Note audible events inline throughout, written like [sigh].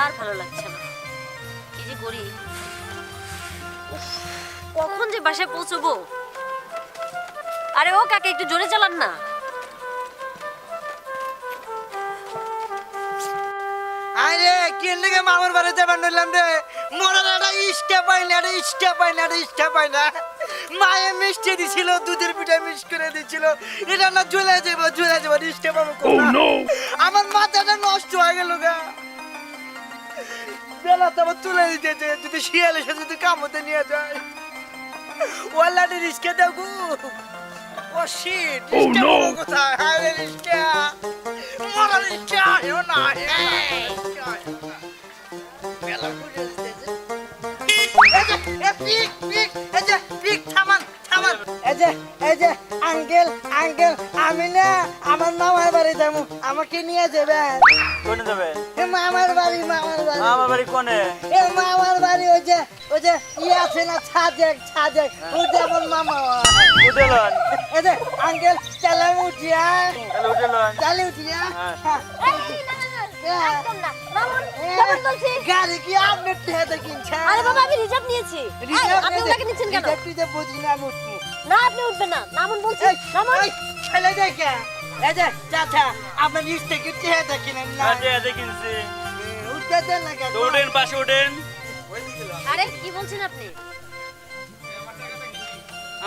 আর ভালো লাগছে না। কি যে করি। কখন যে বাসায় পৌঁছবো? আরে ও কাকে একটু জোরে চালান না। আরে কেন থেকে মামার বাড়িতে বান্ডলাম রে। মরার একটা ইস্টা পাই না একটা ইস্টা পাই না একটা ইস্টা পাই না মায়ে মিষ্টি দিছিল দুধের পিঠা মিক্স করে দিছিল। এটা না ঝুলে যাব ঝুলে যাব ইস্টা পাবো কোথায়? আমার মাথাটা নষ্ট হয়ে গেল গা। বেলা তো আবার তুলে দিতেছে যদি শিয়াল এসে যদি কামতে নিয়ে যায়। ওয়াল্লাটি রিস্কে দেখো ও শিট রিস্কে পাবো কোথায় হায় রে রিস্কে মরা রিস্কে আয়ো না আয়ো না, রিস্কে আয়ো না। বেলা ঘুরে দিতেছে। এই যে, এ পিক, পিক, এই যে, পিক, থামান, থামান। এই যে, এই যে, আঙ্কেল আঙ্কেল আমি না আমার মামার বাড়ি যাব। আমাকে নিয়ে যাবেন কোনে যাবে? এ মামার বাড়ি মামার বাড়ি। আমার বাড়ি কোনে? এ মামার বাড়ি ওই যে ওই যে আছে না ছাজেক ছাজেক। ওই আমার মামা। উঠেলন। এই যে আঙ্কেল চালে উঠিয়া উঠেলন। চালে উঠিয়া হ্যাঁ। একদম না। মামুন এ, কেমন বলছি গাড়ি কি আপনি কিনছেন আরে বাবা আমি রিজার্ভ নিয়েছি। আপনি ওনাকে নিচ্ছেন কেন? রিজার্ভ টিজার্ভ বুঝি না আমি উঠবো। না আপনি উঠবেন না। মামুন বলছি দেখে। এই যে চাচা আপনার নিচ থেকে টেহাতে কিনেন না। আজে আজে কিনছি উঠতে দেন না কেন? পাশে উঠেন। আরে কি বলছেন আপনি?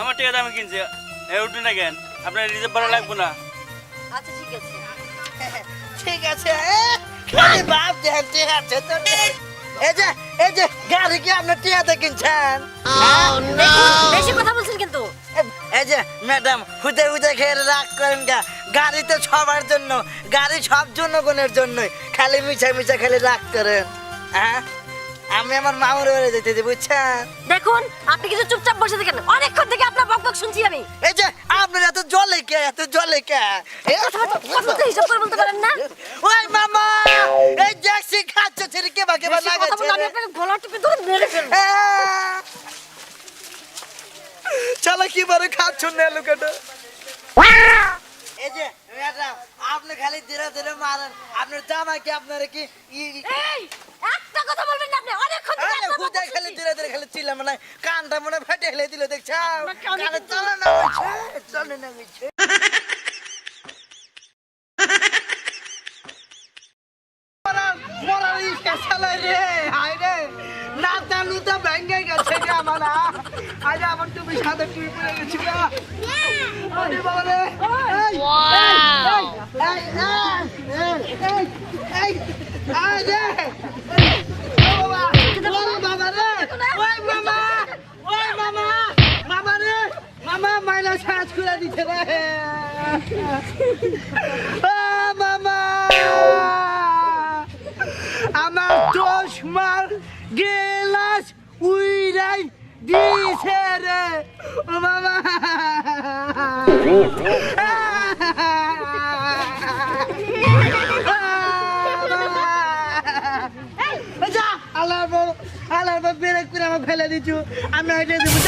আমার টিকা আমি কিনছি। এ উঠুন না কেন? আপনার রিজার্ভ ভালো লাগবে না। আচ্ছা ঠিক আছে। [laughs] ঠিক আছে বাপ দেন টেহাতে তো। এই যে এই যে গাড়ি কি আপনি টেহাতে কিনছেন বেশি কথা বলছেন কিন্তু। এই যে ম্যাডাম হুদে হুদে খেয়ে রাগ করেন গা। গাড়ি তো সবার জন্য গাড়ি সব জনগণের জন্যই। খালি মিছা মিছা খালি রাগ করেন। হ্যাঁ? আমি আমার মামুর বাড়ি যেতে দিই, বুঝছেন? দেখুন আপনি কিছু চুপচাপ বসে থাকেন। অনেকক্ষণ থেকে আপনার বকবক শুনছি আমি। আপনার এত জলে কে এত জলে কে? হিসাব করে বলতে পারেন না। ওই মামা এই ট্যাক্সি খাচ্ছে ছেড়ে কে বাকে বা লাগাচ্ছে? আমি আপনাকে গলা টিপে ধরে মেরে ফেলব। চলো কি বড় খাচ্ছ না লোকটা? এই যে আপনি খালি ধীরে ধীরে মারেন। আপনার আপনার কি? ই- এই একটা কথা বলবেন না আপনি অনেকক্ষণ আপনার বকবক খালি ধীরে ধীরে খালি চিল্লা মানে কানটা মনে হেলে দিল দেখছ চলে না চলে না আজ আমার তুমি সাথে তুই পড়ে গেছি না আরে বাবা রে এই, এই, এই, এই, এই, এই রে ও বাবা ও বাবা রে ওই মামা ওই মামা মামা রে মামা মাইনা সাজ করে দিছে রে ও মামা আমার দশ মার গেলাস উইরাই দিছে রে মামা ফেলে দিচ্ছু। আমি আইডিয়া দেবো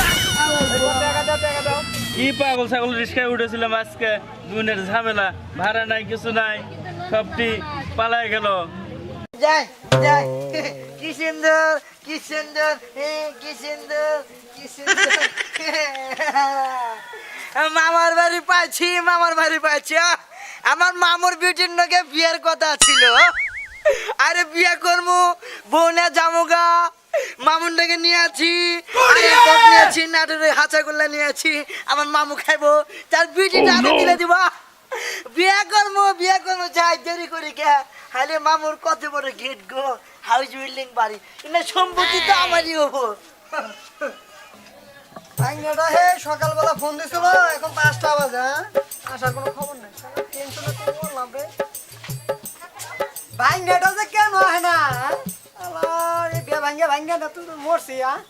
কি পাগল ছাগল রিক্সায় উঠেছিলাম আজকে। দুনের ঝামেলা ভাড়া নাই কিছু নাই সবটি পালায় গেল। যাই যাই। কি সুন্দর কি সুন্দর কি সুন্দর কি সুন্দর। মামার বাড়ি পাচ্ছি মামার বাড়ি পাচ্ছি আমার মামুর বিউটির নকে বিয়ের কথা ছিল আরে বিয়ে করব বউনে জামুগা মামুনটাকে নিয়ে আছি। নিয়ে আছি নাটুরে হাঁচা করলে নিয়ে আছি। আমার মামু খাইবো। তার বিউটিটা আমি দিলে দিব। বিয়ে করব বিয়ে করব যাই দেরি করি কে? হালে মামুর কত বড় গেট গো। হাউস বিল্ডিং বাড়ি। এটা সম্পত্তি তো আমারই হব। আইনাটা হে সকালবেলা ফোন দিছিল এখন পাঁচটা বাজে হ্যাঁ? আসার কোনো খবর নাই। টেনশনে তো বললাম রে। ভাঙ্গাটা যে কেন হয় না ভাঙ্গা ভাঙ্গা না তো মরছি হ্যাঁ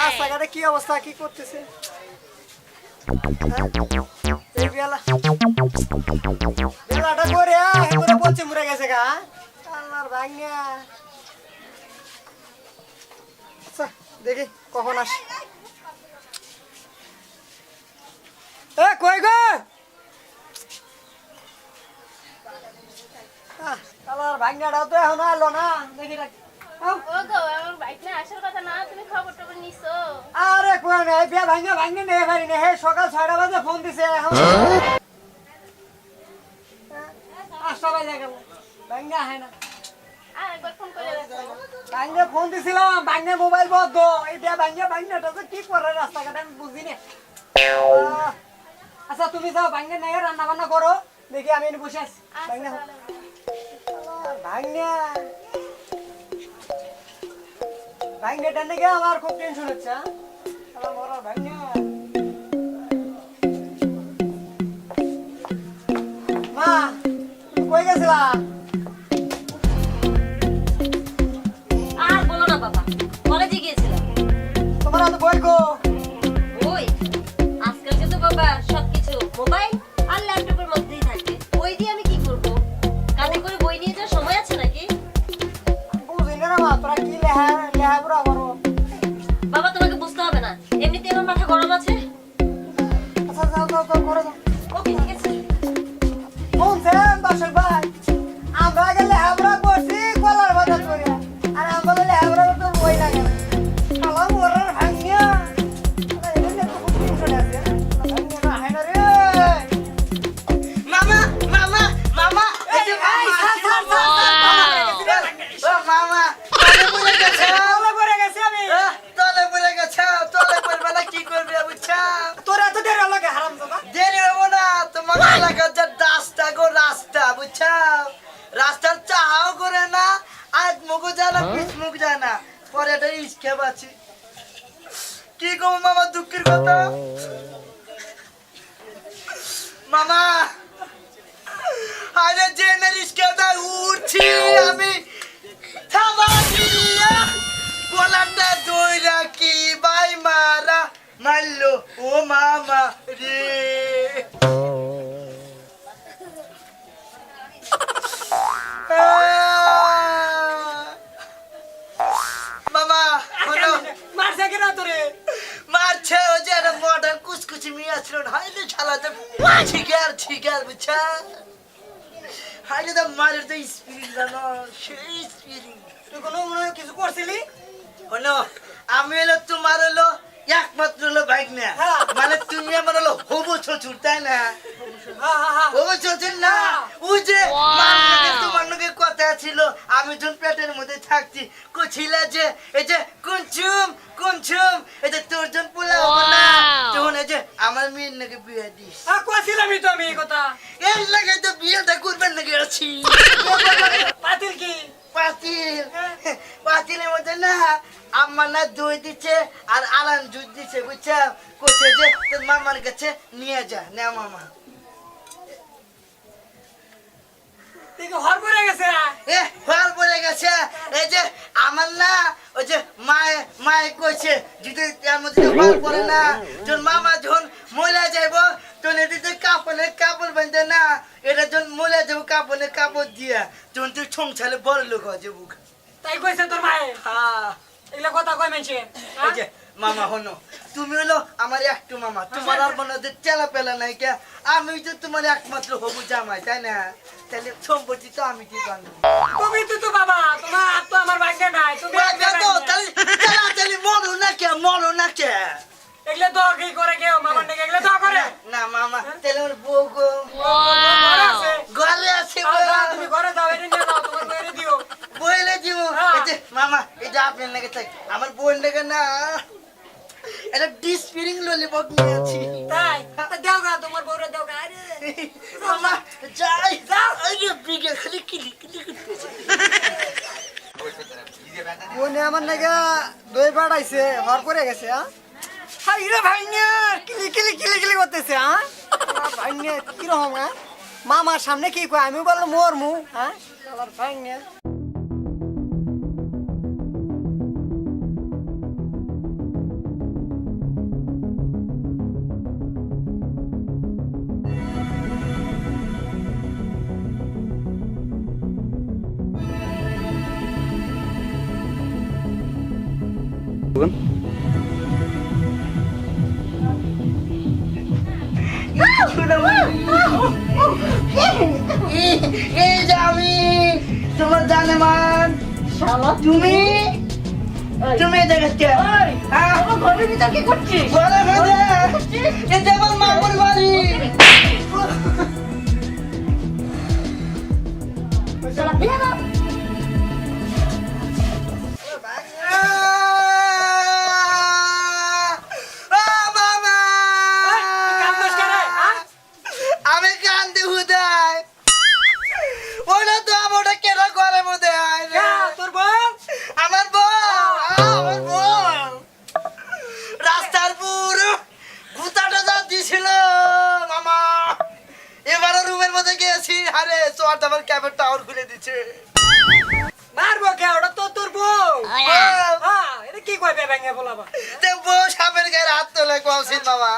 রাস্তাঘাটে কি অবস্থা কি করতেছে? এই বেলাটা করে এবারে পচে মরে গেছে গা আমার ভাঙিয়া আচ্ছা, দেখি কখন আসে। এ কই গো? আহ, শালার ভাঙিয়াটাও তো এখন আলো না দেখি রাখ। না না আরে কোন এই বিয়া ভাঙা ভাঙে নেই পারি না হে সকাল ছয়টা বাজে ফোন দিছে এখন আটটা বাজে গেল। ভাঙা হয় না। ভাঙে ফোন দিছিলাম ভাঙে মোবাইল বন্ধ। এই বিয়া ভাঙা ভাঙাটা তো কি করে রাস্তাঘাটে আমি বুঝি না আচ্ছা তুমি যাও ভাঙে নেই রান্না বান্না করো। দেখি আমি বসে আছি। ভাঙা ভাঙা ভাঙাটা নাকি আমার খুব টেনশন হচ্ছে হ্যাঁ? মা কই গেছিলা? আর বলো না বাবা। কলেজে গিয়েছিলাম। তোমার তো বই গো রাস্তা রাস্তার চাহাও করে না আজ মুখ যায় না পিছ মুখ যায় পরে এটা কি গো মামা দুঃখের কথা? মামা আরে জেনে রিস্কেটা উঠছি আমি গলাটা দইরা কি বাই মারা মারলো ও মামা রে। তো মারের তো স্পিরিট জানো সেই স্পিরিট তুই কোনো মনে কিছু করছিলি? হলো আমি হলো তোমার হলো একমাত্র হলো বাইক না? হ্যাঁ। মানে তুমি আমার হলো হবু শ্বশুর তাই না? হ্যাঁ হ্যাঁ হবু শ্বশুর না? ওই যে তোমার লগে কথা ছিল আমি যখন পেটের মধ্যে থাকছি কছিল যে এই যে কুঞ্চুম কুঞ্চুম এই যে তোর জন পোলা হব না তখন এই যে আমার মেয়ের নাকি বিয়ে দিস। হ্যাঁ কইছিলামই তো আমি কথা। এর লাগে তো বিয়েটা করবেন নাকি আছি। পাতিল কি? পাতিল। পাতিলের মধ্যে না আম্মা না দই দিচ্ছে আর আলান দুধ দিচ্ছে বুঝছা? কোচে যে তোর মামার কাছে নিয়ে যা নে মামা। আমার না ওই যে মায়ে মায়ে কইছে যদি তার মধ্যে ফল পড়ে না যখন মামা যখন মহিলা যাইব তখন এদিকে কাপড়ের কাপড় বাঁধে না এটা যখন মহিলা যাব কাপড়ের কাপড় দিয়া যখন তুই সংসারে বড় লোক হয়ে যাব তাই কইছে তোর মায়ে। হ্যাঁ। এগুলা কথা কই মেনছে এই মামা হনো তুমি হলো আমার একটু মামা তোমার আর মনে চেলা পেলা নাই কে? আমি তো তোমার একমাত্র হবু জামাই তাই না? তাহলে সম্পত্তি তো আমি কি জানব তুমি তো তো বাবা তোমার তো আমার ভাগ্যে নাই তুমি তো তাহলে চেলা চেলি মরো না কে মরো না কে? এগুলা তো কি করে কেউ মামার নাকি? এগুলা তো করে? না মামা তাহলে ওর বউ গো। ঘরে আছে। তুমি ঘরে যাও এটা নিয়ে যাও তোমার বইরে দিও বইলে দিব হ্যাঁ। এই যে মামা এটা আপনার লাগে থাক আমার বোন লাগে না? এটা ডিসপিরিং ললিপপ নিয়েছি তাই? তা দাও গা তোমার বউরে দাও গা আরে। মামা যাই। যাও। এই যে বিগে খালি কিলি কিলি করতেছে বোনে আমার নাকি দই পাঠাইছে হর পড়ে গেছে হ্যাঁ? হাই রে ভাইnya কিলি কিলি কিলি কিলি করতেছে হ্যাঁ? ভাইnya কীরকম হ্যাঁ? মামার সামনে কি কয়? আমি বললাম মোর মু হ্যাঁ? আমার এই- যে আমি তোমার জানে মান তুমি তুমি দেখে ঘরের ভিতর কি করছিস ঘরের মধ্যে আমার মামুর বাড়ি আরে চোয়ার আমার ক্যাবের টাওয়ার খুলে দিচ্ছে। মারবো কে? ওটা তো তোর বউ। বউ, হ্যাঁ। এটা কি কইবে ভেঙে বলাবা তে বউ সাপের গায়ে হাত তোলে কৌশিন মামা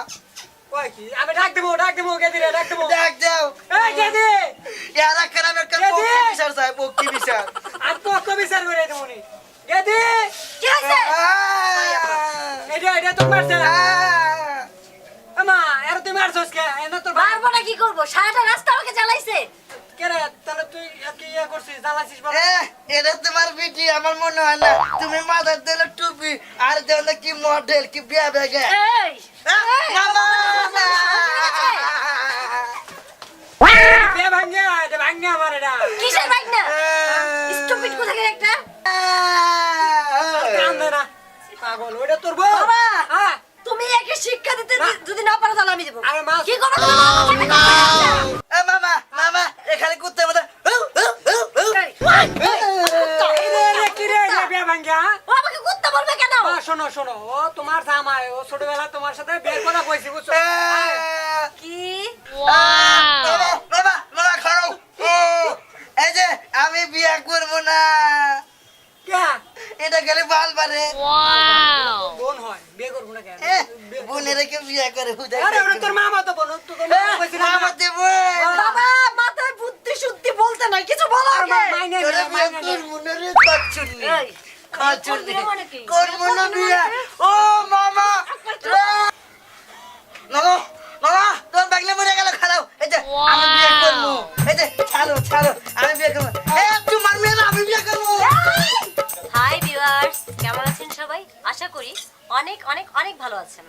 কই কি? আমি ডাক দেবো ডাক দেবো গেদি রে ডাক দেবো। দেখ যাও এই গেদি! ইয়ার একখানা একটা কে পক্ষী বিচার চাই পক্ষী বিচার। আর তো বিচার করে দেবো নি গেদি! কি হয়েছে এটা এটা তো মারছে। আমা এর তুই মারছস কে? এনে তোর মারবো না কি করব? সারাটা রাস্তা আমাকে জ্বালাইছে। কে রে তাহলে তুই কি ইয়ে করছিস জ্বালাছিস বল এ, এটা তোমার বিটি আমার মনে হয় না তুমি মাথার দিলে টুপি আর দেওয়া কি মডেল কি বিয়া বেগে পাগল ওটা তোর বাবা! হ্যাঁ শিক্ষা দিতে যদি না পারো তাহলে আমি দেবো মা- কি করব? মামা মামা এখানে কুত্তে মতো হ্যাঁ শোনো শোনো ও তোমার জামাই ও ছোটবেলা তোমার সাথে বিয়ের কথা কইছি বুঝছ কি খাও এই যে আমি বিয়া করব না কে এটা গেলে বাল বারে বোন হয় বিয়ে করব না কেন? বোনের কে বিয়া করে হুদা আরে ওটা তোর মামা তো বোন তো তোর মামা কইছি না মামা দেব বাবা মাথায় বুদ্ধি শুদ্ধি বলতে নাই কিছু বলো আগে। মাইনে মাইনে নে। মানে করবি না বিয়া। আশা করি অনেক অনেক অনেক ভালো আছেন।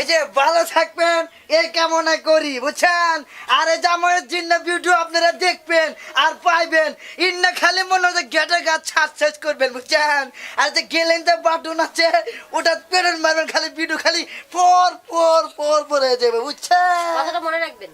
এই যে ভালো থাকবেন এই কামনা করি বুঝছেন? আর এই জামাইয়ের জন্য ভিডিও আপনারা দেখবেন আর পাইবেন। ইন্না খালি মনে হচ্ছে গেটে গাছ ছাড় শেষ করবেন বুঝছেন? আর যে গেলেন যে বাটন আছে ওটা পেরেন মারবেন খালি ভিডিও খালি পর পর পর পর যাবে বুঝছেন? কথাটা মনে রাখবেন?